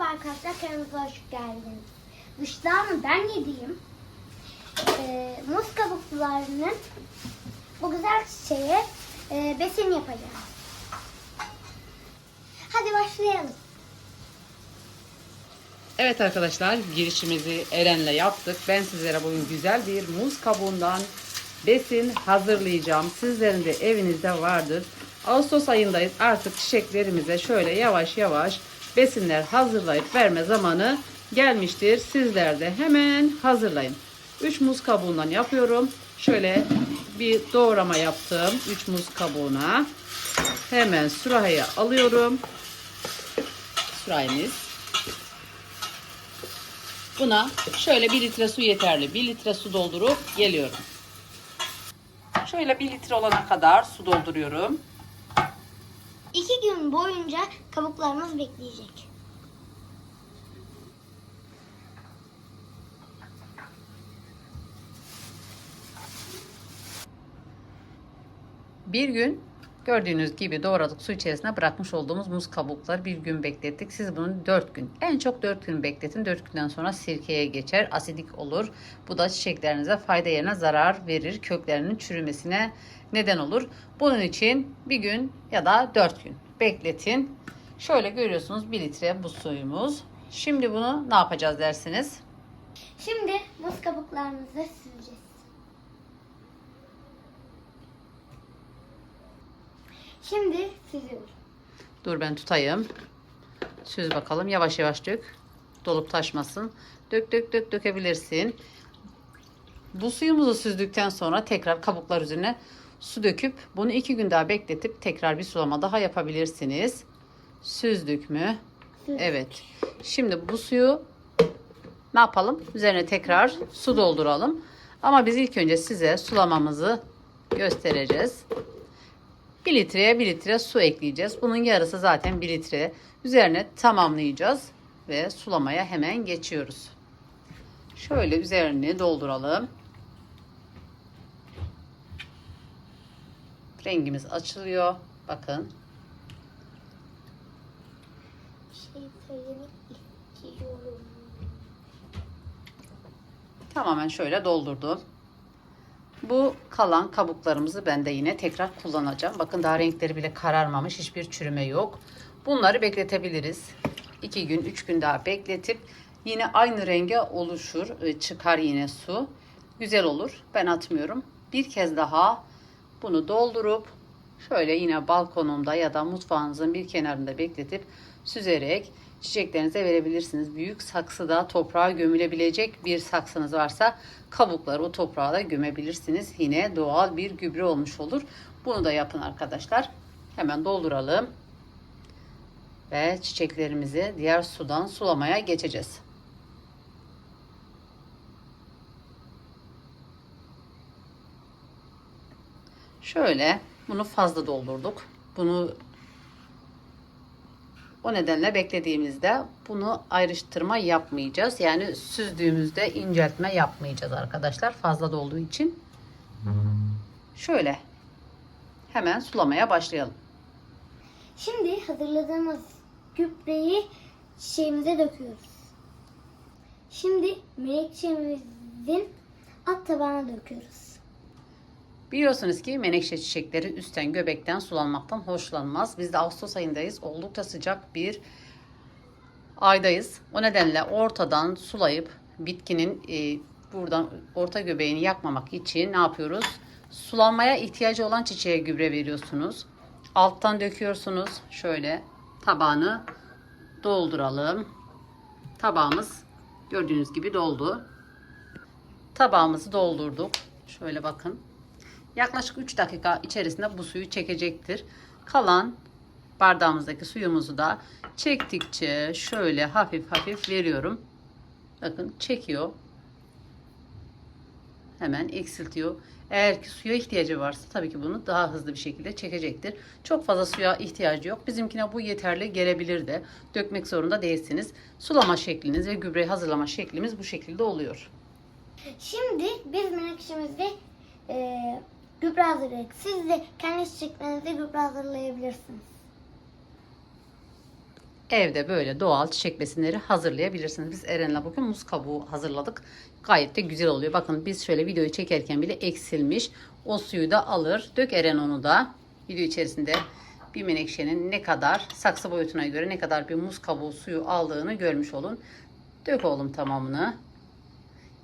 Merhaba arkadaşlar, kanalımıza hoş geldiniz. Dışlarını ben yediğim e, muz kabuklarının bu güzel çiçeğe e, besin yapacağım. Hadi başlayalım. Evet arkadaşlar girişimizi Eren'le yaptık. Ben sizlere bugün güzel bir muz kabuğundan besin hazırlayacağım. Sizlerin de evinizde vardır. Ağustos ayındayız. Artık çiçeklerimize şöyle yavaş yavaş besinler hazırlayıp verme zamanı gelmiştir. Sizler de hemen hazırlayın. 3 muz kabuğundan yapıyorum. Şöyle bir doğrama yaptım. 3 muz kabuğuna. Hemen sürahıya alıyorum. Sürahimiz. Buna şöyle 1 litre su yeterli. 1 litre su doldurup geliyorum. Şöyle 1 litre olana kadar su dolduruyorum. İki gün boyunca kabuklarımız bekleyecek. Bir gün gördüğünüz gibi doğradık su içerisine bırakmış olduğumuz muz kabukları bir gün beklettik. Siz bunu 4 gün en çok 4 gün bekletin. 4 günden sonra sirkeye geçer. Asidik olur. Bu da çiçeklerinize fayda yerine zarar verir. Köklerinin çürümesine neden olur. Bunun için bir gün ya da 4 gün bekletin. Şöyle görüyorsunuz 1 litre bu suyumuz. Şimdi bunu ne yapacağız dersiniz? Şimdi muz kabuklarımızı süreceğiz. Şimdi süzüyorum. Dur ben tutayım. Süz bakalım. Yavaş yavaş dök. Dolup taşmasın. Dök dök dök dökebilirsin. Bu suyumuzu süzdükten sonra tekrar kabuklar üzerine su döküp bunu iki gün daha bekletip tekrar bir sulama daha yapabilirsiniz. Süzdük mü? Süzdük. Evet. Şimdi bu suyu ne yapalım? Üzerine tekrar su dolduralım. Ama biz ilk önce size sulamamızı göstereceğiz. 1 litreye 1 litre su ekleyeceğiz. Bunun yarısı zaten 1 litre. Üzerine tamamlayacağız ve sulamaya hemen geçiyoruz. Şöyle üzerini dolduralım. Rengimiz açılıyor. Bakın. Şey. Tamamen şöyle doldurdum. Bu kalan kabuklarımızı ben de yine tekrar kullanacağım. Bakın daha renkleri bile kararmamış. Hiçbir çürüme yok. Bunları bekletebiliriz. 2 gün 3 gün daha bekletip yine aynı renge oluşur. e, Çıkar yine su. Güzel olur. Ben atmıyorum. Bir kez daha bunu doldurup şöyle yine balkonumda ya da mutfağınızın bir kenarında bekletip süzerek çiçeklerinize verebilirsiniz. Büyük saksıda toprağa gömülebilecek bir saksınız varsa kabukları o toprağa da gömebilirsiniz. Yine doğal bir gübre olmuş olur. Bunu da yapın arkadaşlar. Hemen dolduralım. Ve çiçeklerimizi diğer sudan sulamaya geçeceğiz. Şöyle bunu fazla doldurduk. Bunu o nedenle beklediğimizde bunu ayrıştırma yapmayacağız. Yani süzdüğümüzde inceltme yapmayacağız arkadaşlar. Fazla dolduğu için. Şöyle hemen sulamaya başlayalım. Şimdi hazırladığımız gübreyi çiçeğimize döküyoruz. Şimdi melekçemizin alt tabağına döküyoruz. Biliyorsunuz ki menekşe çiçekleri üstten göbekten sulanmaktan hoşlanmaz. Biz de Ağustos ayındayız. Oldukça sıcak bir aydayız. O nedenle ortadan sulayıp bitkinin e, buradan orta göbeğini yakmamak için ne yapıyoruz? Sulanmaya ihtiyacı olan çiçeğe gübre veriyorsunuz. Alttan döküyorsunuz. Şöyle tabağını dolduralım. Tabağımız gördüğünüz gibi doldu. Tabağımızı doldurduk. Şöyle bakın. Yaklaşık 3 dakika içerisinde bu suyu çekecektir. Kalan bardağımızdaki suyumuzu da çektikçe şöyle hafif hafif veriyorum. Bakın çekiyor. Hemen eksiltiyor. Eğer ki suya ihtiyacı varsa tabii ki bunu daha hızlı bir şekilde çekecektir. Çok fazla suya ihtiyacı yok. Bizimkine bu yeterli gelebilir de. Dökmek zorunda değilsiniz. Sulama şekliniz ve gübreyi hazırlama şeklimiz bu şekilde oluyor. Şimdi biz menekşemizde e, gübre hazırladık. Siz de kendi çiçeklerinize gübre hazırlayabilirsiniz. evde böyle doğal çiçek besinleri hazırlayabilirsiniz. Biz Eren'le bugün muz kabuğu hazırladık. Gayet de güzel oluyor. Bakın biz şöyle videoyu çekerken bile eksilmiş. O suyu da alır. Dök Eren onu da. Video içerisinde bir menekşenin ne kadar saksı boyutuna göre ne kadar bir muz kabuğu suyu aldığını görmüş olun. Dök oğlum tamamını.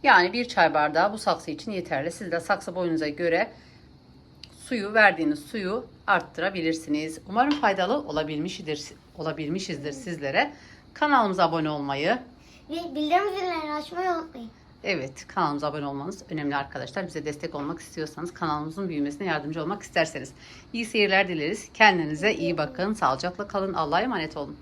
Yani bir çay bardağı bu saksı için yeterli. Siz de saksı boyunuza göre suyu verdiğiniz suyu arttırabilirsiniz. Umarım faydalı olabilmişizdir, olabilmişizdir sizlere. Kanalımıza abone olmayı, Ve bildirim zillerini açmayı unutmayın. evet kanalımıza abone olmanız önemli arkadaşlar. Bize destek olmak istiyorsanız kanalımızın büyümesine yardımcı olmak isterseniz. İyi seyirler dileriz. Kendinize iyi bakın. Sağlıcakla kalın. Allah'a emanet olun.